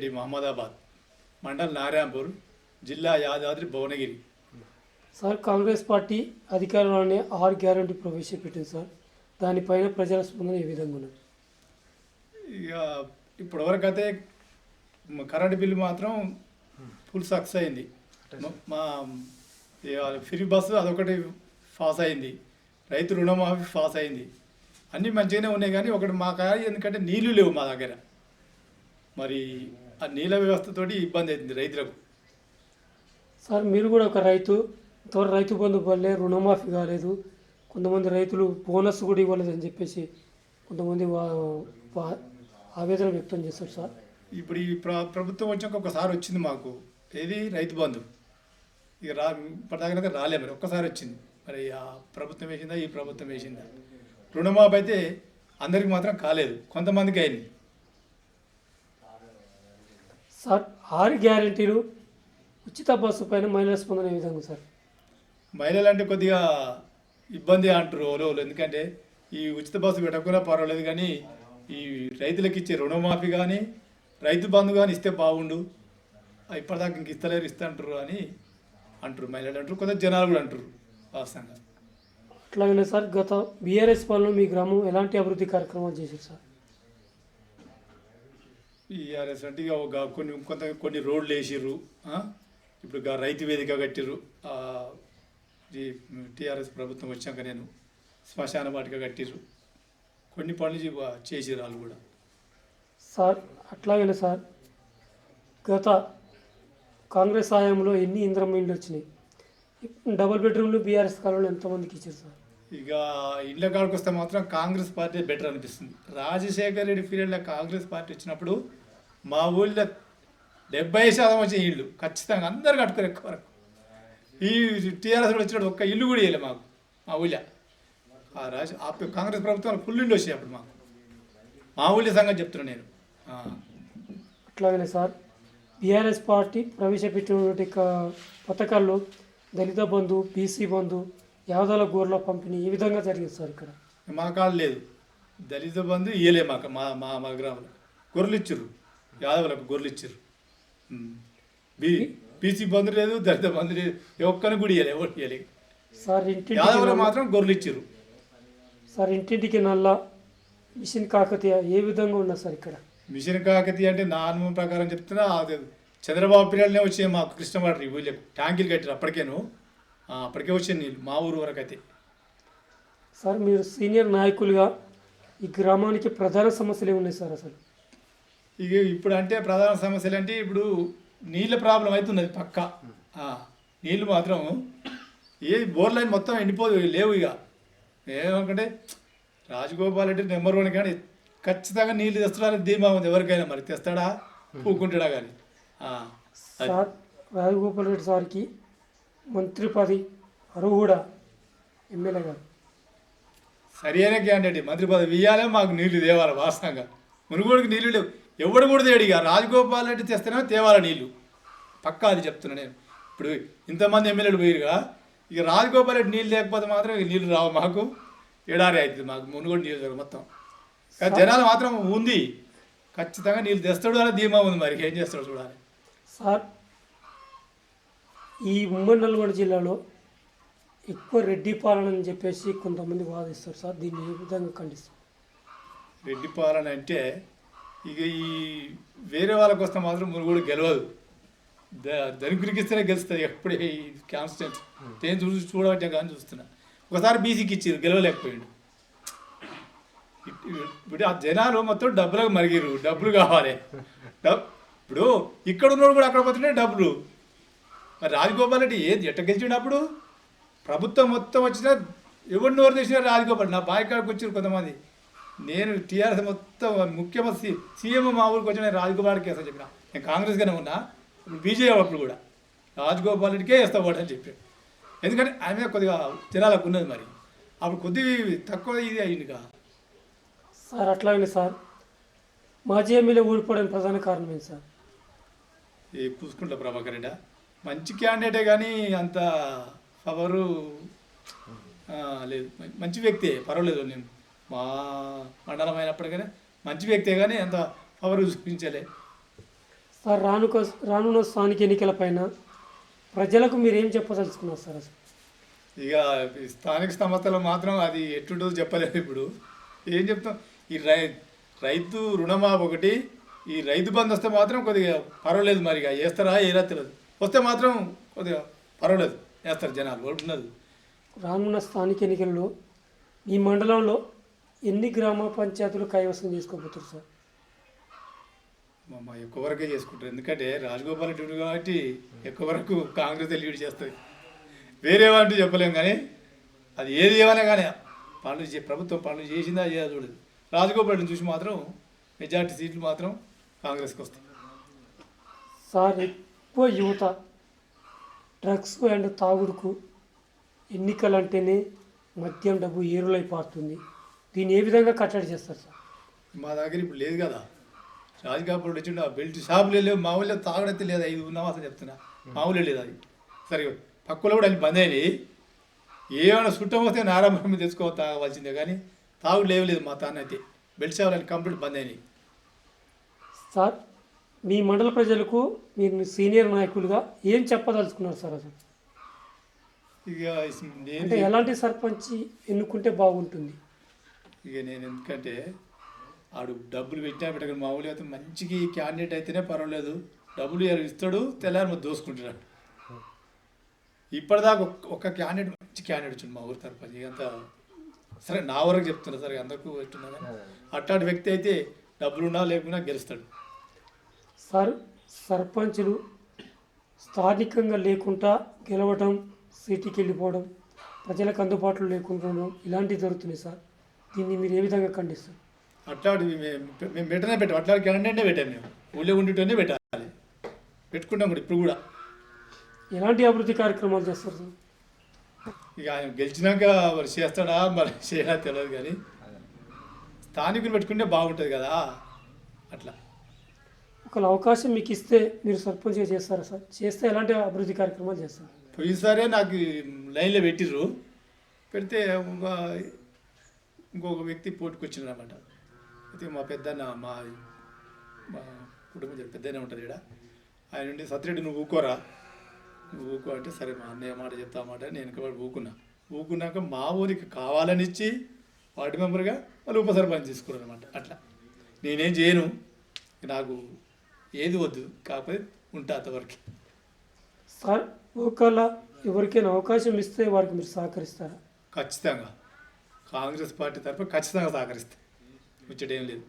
రెడ్డి మహమ్మదాబాద్ మండల్ నారాయణపూర్ జిల్లా Yadadri Bhuvanagiri. Sir Congress party అధికారంలోనే ఆరు గ్యారంటీ ప్రవేశపెట్టింది సార్. దానిపైన ప్రజల స్పందన ఏ విధంగా ఉన్నది? ఇక ఇప్పటివరకు అయితే కరెంట్ బిల్లు మాత్రం ఫుల్ సక్సెస్ అయింది. మ- ఫ్రీ బస్సు అదొకటి పాస్ అయింది. రైతు రుణమాఫీ పాస్ అయింది. అన్నీ మంచిగానే ఉన్నాయి కానీ ఒకటి మా కాడ ఎందుకంటే నీళ్ళు లేవు మా దగ్గర. మరి ఆ నీళ్ళ వ్యవస్థతోటి ఇబ్బంది అవుతుంది రైతులకు. సార్ మీరు కూడా ఒక రైతు ఇంతవరకు రైతు బంధు వల్లే రుణమాఫీ కాలేదు. కొంతమంది రైతులు బోనస్ కూడా ఇవ్వలేదు అని చెప్పేసి కొంతమంది ఆవేదన వ్యక్తం చేస్తారు సార్. ఇప్పుడు ఈ ప్ర ప్రభుత్వం వచ్చాక ఒకసారి వచ్చింది మాకు. ఏది? రైతు బంధు. ఇక రా ఇప్పటిదాకా రాలే మరి. ఒక్కసారి వచ్చింది. మరి ఆ ప్రభుత్వం వేసిందా? ఈ ప్రభుత్వం వేసిందా? రుణమాఫీ అయితే అందరికి మాత్రం కాలేదు. కొంతమందికి అయింది. సార్ ఆరు గ్యారంటీలు ఉచిత బస్సు పైన మహిళల స్పందన ఏ విధంగా సార్? మహిళలు అంటే కొద్దిగా ఇబ్బంది అంటారు ఓలోలు ఎందుకంటే ఈ ఉచిత బస్సు పెట్టకుండా పర్వాలేదు కానీ ఈ రైతులకు ఇచ్చే రుణమాఫీ కానీ రైతు బంధు కానీ ఇస్తే బాగుండు. ఇప్పటిదాకా ఇంక ఇస్తలేరు ఇస్తంటారు అని అంటారు. మహిళలు అంటారు కొంత జనాలు కూడా అంటారు వాస్తవంగా. అట్లాగనే సార్ గత బీఆర్ఎస్ పాలన మీ గ్రామం ఎలాంటి అభివృద్ధి కార్యక్రమాలు చేశారు సార్? ఈఆర్ఎస్ అంటే ఇక ఒక కొన్ని కొంత కొన్ని రోడ్లు వేసిర్రు? ఇప్పుడు రైతు వేదిక కట్టిర్రు. ఈ టీఆర్ఎస్ ప్రభుత్వం వచ్చాక నేను శ్మశాన వాటిక కట్టిర్రు. కొన్ని పనులు చేసిర్రు వాళ్ళు కూడా. సార్ అట్లాగనే సార్. గత కాంగ్రెస్ హయాంలో ఎన్ని ఇంద్రమ్మ ఇండ్లు వచ్చినాయి? డబుల్ బెడ్రూమ్లు బీఆర్ఎస్ కాలంలో ఎంతమందికి ఇచ్చారు సార్? ఇక ఇళ్ళ కాడికి వస్తే మాత్రం కాంగ్రెస్ పార్టీ బెటర్ అనిపిస్తుంది. రాజశేఖర్ రెడ్డి పీరియడ్లో కాంగ్రెస్ పార్టీ వచ్చినప్పుడు మా ఊళ్ళో డెబ్బై శాతం వచ్చే ఇళ్ళు. ఖచ్చితంగా అందరు కట్టుకుని ఎక్కువ వరకు. ఈ టీఆర్ఎస్ వచ్చినప్పుడు ఒక్క ఇల్లు కూడా వేయలే మాకు మా ఊళ్ళో. ఆ రాజ ఆ కాంగ్రెస్ ప్రభుత్వం ఫుల్ ఇల్లు వచ్చాయి అప్పుడు మాకు. మా ఊళ్ళో సంగతి చెప్తున్నాను నేను. అట్లాగనే సార్. బీఆర్ఎస్ పార్టీ ప్రవేశపెట్టినటువంటి పథకాల్లో దళిత బంధు బీసీ బంధు యావదాల గోర్ల పంపిణీ ఈ విధంగా జరిగింది సార్ ఇక్కడ. మా కాళ్ళు లేదు. దళిత బంధు ఇయ్యలే మాకు మా మా మా గ్రామంలో. గొర్రెలు ఇచ్చిర్రు. యాదవులకు గొర్రెలు ఇచ్చిర్రు ఉమ్. బీ బీసీ బంధు లేదు దళిత బంధు లేదు ఒక్కని కూడా ఇయ్యలే ఎవరు ఇయ్యలే. సార్ ఇంటింటికి యాదవులకు నల్ల- మాత్రం గొర్రెలు ఇచ్చిర్రు సార్ ఇంటింటికి నల్ల మిషన్ కాకతీయ ఏ విధంగా ఉన్నారు సార్ ఇక్కడ? మిషన్ కాకతీయ అంటే నా అనుభవం ప్రకారం చెప్తున్నా అది చంద్రబాబు పిల్లలనే వచ్చాయి మాకు కృష్ణవాడ్రి ఊళ్ళకు ట్యాంకులు కట్టారు అప్పటికేను. అప్పటికే వచ్చాయి నీళ్ళు మా ఊరు వరకు అయితే. సార్ మీరు సీనియర్ నాయకులుగా ఈ గ్రామానికి ప్రధాన సమస్యలు ఏమున్నాయి సార్ అసలు? ఇక ఇప్పుడు అంటే ప్రధాన సమస్యలు అంటే ఇప్పుడు నీళ్ళ ప్రాబ్లం అవుతున్నది పక్క. ఆ, నీళ్ళు మాత్రం ఏ బోర్ లైన్ మొత్తం ఎండిపోదు లేవు ఇక ఏమనుకుంటే రాజగోపాల్ రెడ్డి నెంబర్ వన్ కానీ ఖచ్చితంగా నీళ్ళు తెస్తాడని ధీమా ఉంది ఎవరికైనా మరి తెస్తాడా? పూకుంటాడా కానీ. ఆ, అది. సార్ రాజగోపాల్ రెడ్డి సార్కి మంత్రి పది అర్హుడా ఎమ్మెల్యే గారు. సరి అయిన క్యాండిడేట్ మంత్రి పదవి ఇవ్వాలి మాకు నీళ్ళు తేవాలి వాస్తవంగా. మునుగోడికి నీళ్ళు లేవు. ఎవడు కూడా ఇక. రాజగోపాల్ రెడ్డి తెస్తేనే తేవాలి నీళ్ళు. పక్కా అది చెప్తున్నా నేను. ఇప్పుడు ఇంతమంది ఎమ్మెల్యేలు పోయిరుగా ఇక రాజగోపాల్ రెడ్డి నీళ్ళు లేకపోతే మాత్రం ఇక నీళ్ళు రావు మాకు. ఎడారి అవుతుంది మాకు. మునుగోడు నియోజకవర్గం మొత్తం. కానీ జనాలు మాత్రం ఉంది. ఖచ్చితంగా నీళ్ళు తెస్తాడు అని ధీమా ఉంది మరి. ఏం చేస్తాడు చూడాలి. సార్ ఈ ఉమ్మడి నల్గొండ జిల్లాలో ఎక్కువ రెడ్డి పాలన అని చెప్పేసి కొంతమంది వాదిస్తారు సార్. దీన్ని ఏ విధంగా ఖండిస్తారు? రెడ్డి పాలన అంటే ఇక ఈ వేరే వాళ్ళకి వస్తే మాత్రం మునుగోడు గెలవదు. ధనికుడికి ఇస్తేనే గెలుస్తుంది ఎప్పుడే ఈ కాన్స్టెంట్. నేను చూసి చూడబట్టే కానీ చూస్తున్నా. ఒకసారి బీసీకి ఇచ్చారు గెలవలేకపోయాడు. ఇప్పుడు ఆ జనాలు మొత్తం డబ్బులకు మరిగిరు డబ్బులు కావాలి. ఇప్పుడు ఇక్కడ ఉన్నోడు కూడా అక్కడ పోతుంటే డబ్బులు. మరి రాజగోపాల్ రెడ్డి ఏది ఎట్ట గెలిచినప్పుడు ప్రభుత్వం మొత్తం వచ్చినా ఎవరు నోరు తెచ్చినా రాజగోపాల్ నా బాయ్ కాడికి వచ్చారు కొంతమంది. నేను టీఆర్ఎస్ మొత్తం ముఖ్యమంత్రి సీఎం మా ఊరికి వచ్చిన రాజగోపాల్కి వేస్తా చెప్పిన. నేను కాంగ్రెస్గానే ఉన్నా బీజేపీ అప్పుడు కూడా. రాజగోపాల్ రెడ్డికే వేస్తా ఓటు అని చెప్పాడు. ఎందుకంటే ఆయన మీద కొద్దిగా జనాలకు ఉన్నది మరి. అప్పుడు కొద్దిగా తక్కువ ఇది అయ్యిందిగా సార్ అట్లాగనే సార్. మాజీ ఎమ్మెల్యే ఓడిపోవడానికి ప్రధాన కారణం ఏంటి సార్? ఈ పూసుకుంటా ప్రభాకర్ రెడ్డి. మంచి క్యాండిడేటే కానీ అంత పవరు లేదు. మంచి వ్యక్తే పర్వాలేదు నేను. మా మండలం అయినప్పటికీ మంచి వ్యక్తే కానీ అంత పవర్ చూపించలే. సార్ రానుక రానున్న స్థానిక ఎన్నికల పైన ప్రజలకు మీరు ఏం చెప్పదలుచుకున్నారు సార్ ఇక స్థానిక సంస్థలు మాత్రం అది ఎట్టుంటుందో చెప్పలేము ఇప్పుడు. ఏం చెప్తాం? ఈ రై రైతు రుణమాఫీ ఒకటి ఈ రైతు బంధు వస్తే మాత్రం కొద్దిగా పర్వాలేదు మరి ఇక. వేస్తారా ఏరా తెలియదు. వస్తే మాత్రం కొద్దిగా పర్వాలేదు. వేస్తారు జనాలు ఉన్నది. రానున్న స్థానిక ఎన్నికల్లో ఈ మండలంలో ఎన్ని గ్రామ పంచాయతీలు కైవసం చేసుకోబోతున్నారు సార్? మా ఎక్కువ వరకే చేసుకుంటారు. ఎందుకంటే రాజగోపాల్ రెడ్డి కాబట్టి ఎక్కువ వరకు కాంగ్రెస్ లీడ్ చేస్తుంది. వేరే వాళ్ళు చెప్పలేం కానీ అది ఏది ఏమైనా కానీ పనులు చే- ప్రభుత్వం పనులు చేసిందా చేయాలి చూడదు. రాజగోపాల్ రెడ్డిని చూసి మాత్రం మెజార్టీ సీట్లు మాత్రం కాంగ్రెస్కి వస్తాయి. సార్ ఎక్కువ యువత డ్రగ్స్ అండ్ తాగుడుకు ఎన్నికలంటేనే మద్యం డబ్బు ఏరులై పారుతుంది. దీన్ని ఏ విధంగా కట్టడి చేస్తారు సార్? మా దగ్గర ఇప్పుడు లేదు కదా. రాజగోపాల్ రెడ్డి వచ్చిండు ఆ బెల్ట్ షాపులు లేవు మా ఊళ్ళో తాగడైతే లేదు ఐదు ఉన్నాం అసలు చెప్తున్నా. మా ఊళ్ళో లేదు అది. సరే పక్కలో కూడా అన్ని బంద్ అయినాయి. ఏమైనా చుట్టం వస్తే నారాయణ తెచ్చుకో తాగవలసిందే కానీ తాగుడు లేవు లేదు మా తాన అయితే బెల్ట్ షాపులు కంప్లీట్ బంద్ అయినాయి. సార్ మీ మండల ప్రజలకు మీరు సీనియర్ నాయకులుగా ఏం చెప్పదలుచుకున్నారు సార్ అసలు? ఇక నేను ఎలాంటి సర్పంచ్ ఎన్నుకుంటే బాగుంటుంది? ఇక నేను ఎందుకంటే ఆడు డబ్బులు పెట్టినా పెట్టక మామూలుగా అయితే మంచికి క్యాండిడేట్ అయితేనే పర్వాలేదు. డబ్బులు ఎవరు ఇస్తాడు? తెల్లారి మరి దోసుకుంటున్నాడు. ఇప్పటిదాకా ఒక్క- ఒక్క క్యాండిడేట్ మంచి క్యాండిడేట్ వచ్చింది మా ఊరు తరఫు ఇదంతా సరే నా వరకు చెప్తున్నా సరే అందరికీ పెట్టున్నా అట్లాంటి వ్యక్తి అయితే డబ్బులున్నా లేకున్నా గెలుస్తాడు. సార్ సర్పంచులు స్థానికంగా లేకుండా గెలవడం సిటీకి వెళ్ళిపోవడం ప్రజలకు అందుబాటులో లేకుండా ఇలాంటివి జరుగుతున్నాయి సార్. దీన్ని మీరు ఏ విధంగా ఖండిస్తారు? అట్లాంటివి మేము పెట్టనే పెట్టాం. అట్లాంటి క్యాండిడేట్నే పెట్టాం మేము. ఊళ్ళో ఉండేటోనే పెట్టాలి. పెట్టుకుంటాం కూడా ఇప్పుడు కూడా. ఎలాంటి అభివృద్ధి కార్యక్రమాలు చేస్తారు సార్? ఇక ఆయన గెలిచినాక మరి చేస్తాడా? మరి చేయడా తెలియదు కానీ. స్థానికులు పెట్టుకుంటే బాగుంటుంది కదా. అట్లా. ఒకవేళ అవకాశం మీకు ఇస్తే మీరు సర్పంచ్గా చేస్తారా సార్? చేస్తే ఎలాంటి అభివృద్ధి కార్యక్రమాలు చేస్తారు? పోయినసారే నాకు లైన్లో పెట్టిర్రు. పెడితే ఇంకొక వ్యక్తి పోటీకి అనమాట అయితే మా పెద్దన్న మా మా కుటుంబం పెద్దనే ఉంటుంది ఇక్కడ ఆయన నుండి సత్యరెడ్డి నువ్వు ఊకోరా? నువ్వు ఊకో. అంటే సరే మా అన్నయ్య మాట చెప్తా మాట నేను ఇంకా వాడు ఊకున్నా. ఊకున్నాక మా ఊరికి కావాలని ఇచ్చి వార్డు మెంబర్గా వాళ్ళు ఉప సర్పంచ్ తీసుకున్నారు అనమాట అట్లా. నేనేం చేయను. నాకు ఏది వద్దు. కాకపోతే ఉంటా అంతవరకు. సార్ ఒకవేళ ఎవరికైనా అవకాశం ఇస్తే వారికి మీరు సహకరిస్తారా? ఖచ్చితంగా. కాంగ్రెస్ పార్టీ తరఫున ఖచ్చితంగా సహకరిస్తాయి. ముచ్చటేం లేదు.